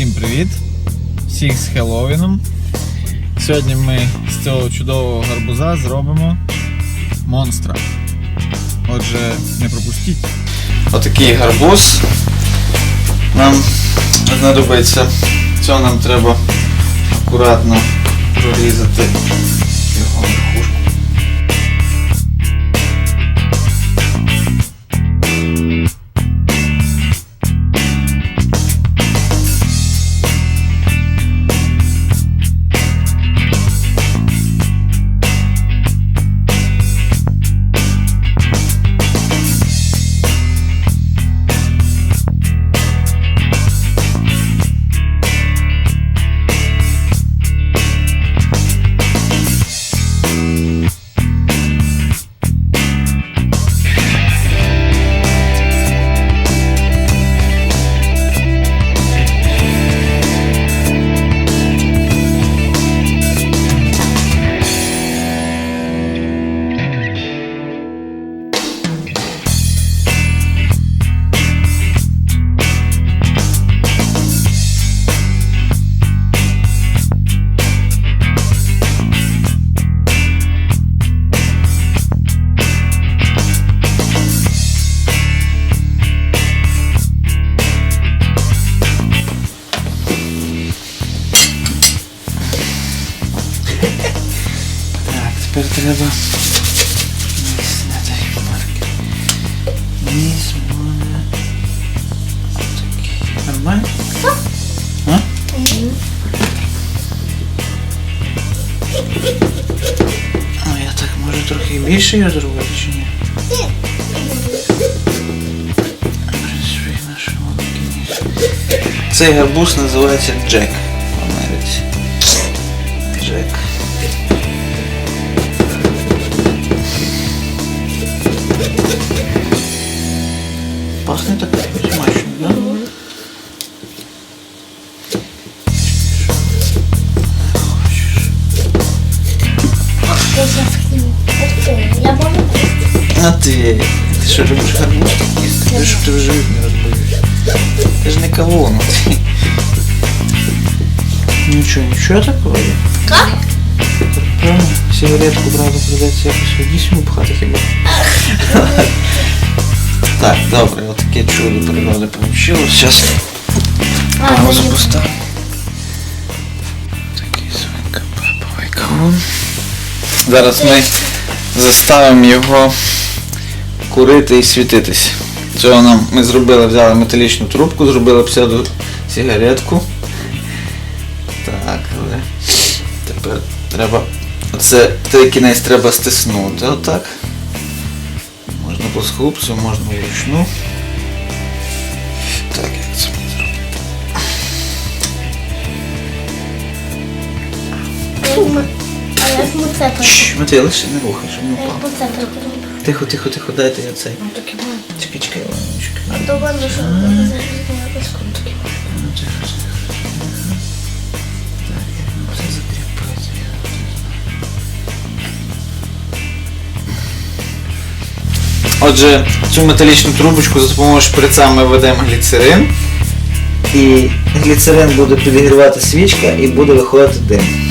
Всім привіт! Всіх з Хеллоуіном. Сьогодні ми з цього чудового гарбуза зробимо монстра. Отже, не пропустіть. Отакий гарбуз нам знадобиться. Цього нам треба акуратно прорізати його верхушку. Тепер треба зняти маркер. Ніс буде такий. Нормально? А? А я так може трохи більше його зробити чи ні? Цей гарбуз називається Джек в Америці. А ти, ти що любиш гарбуз їсти? Ти щоб ти вже живіт не розбоївся. Ти ж не кавун. ти. Нічого, нічого такого. Как? Правильно? Сигаретку, правда, придеться якось в вісіму пхати хіба. Так, добре, отаке чудо природи получилось. Зараз паузу поставимо. Такий свинка паповий кавун. Зараз ми заставимо його курити і світитись. Цього нам ми зробили, взяли металічну трубку, зробили псевдо сигаретку. Так, але тепер треба. Оце той кінець треба стиснути. Отак. Можна по схлупцю, можна вручну. Так, як це мені зробити? А як ми це Матвій, лише не рухай, щоб не впав. Тихо, тихо, тихо, дайте я цей. Ну. Чекай, чекай, Іваночка. А то ладно, що ми зараз якось. Ну, тихо, тихо. Так, як нам це закріпити? Отже, цю металічну трубочку за допомогою шприца ми ведемо гліцерин. І гліцерин буде підігрівати свічка і буде виходити дим.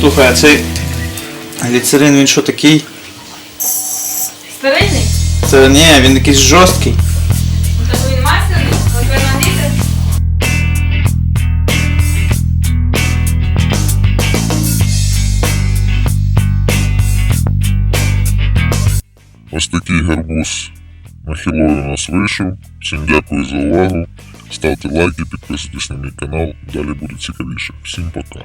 Слухай, а цей гліцерин він що такий? Старинний? Це ні, він якийсь жорсткий. Ну, Так він масляний? Ви? Ось такий гарбуз на Хіллоуін у нас вийшов. Всім дякую за увагу. Ставте лайки, підписуйтесь на мій канал. Далі буде цікавіше. Всім пока.